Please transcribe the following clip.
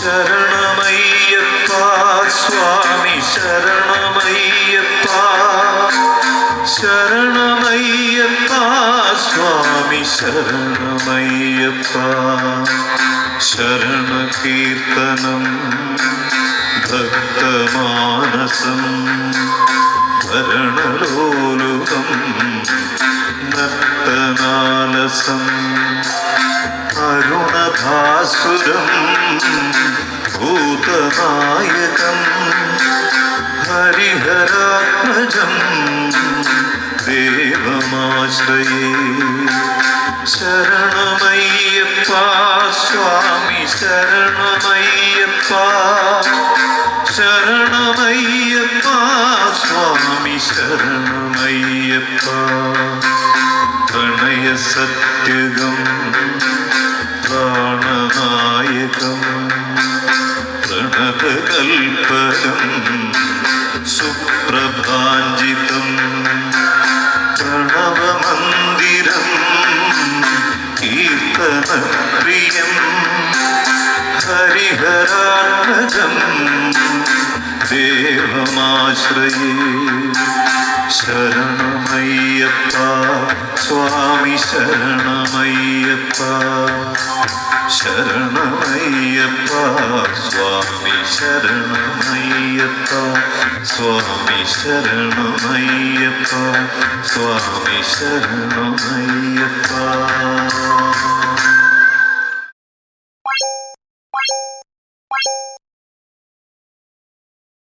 ശരണമയ്യപ്പ സ്വാമി ശരണമയ്യപ്പ. ശരണമയ്യപ്പ സ്വാമി ശരണമയ്യപ്പ. ശരണകീർത്തനം ഭക്തമാനസം ഭരണലോലുകം നർത്തനാലസം. അരുണഭാസുരം ഭൂതനായകം ഹരിഹരാത്മജം ദേവമാശ്രയേ. ശരണമയ്യപ്പ സ്വാമി ശരണമയ്യപ്പ. ശരണമയ്യപ്പ സ്വാമി ശരണമയ്യപ്പ. പ്രണയ സത്യകം പ്രാണനായകം പ്രണവകൽപ്പകം സുപ്രഭാഞ്ജിതം പ്രണവമന്ദിരം കീർത്തനപ്രിയം ഹരിഹരാത്മകം ദേവമാശ്രയേ ശരണമയ്യപ്പ സ്വാമി ശരണമയ്യപ്പ. ശരണമയ്യപ്പ സ്വാമി ശരണമയ്യപ്പ സ്വാമി ശരണമയ്യപ്പ സ്വാമി ശരണമയ്യപ്പ.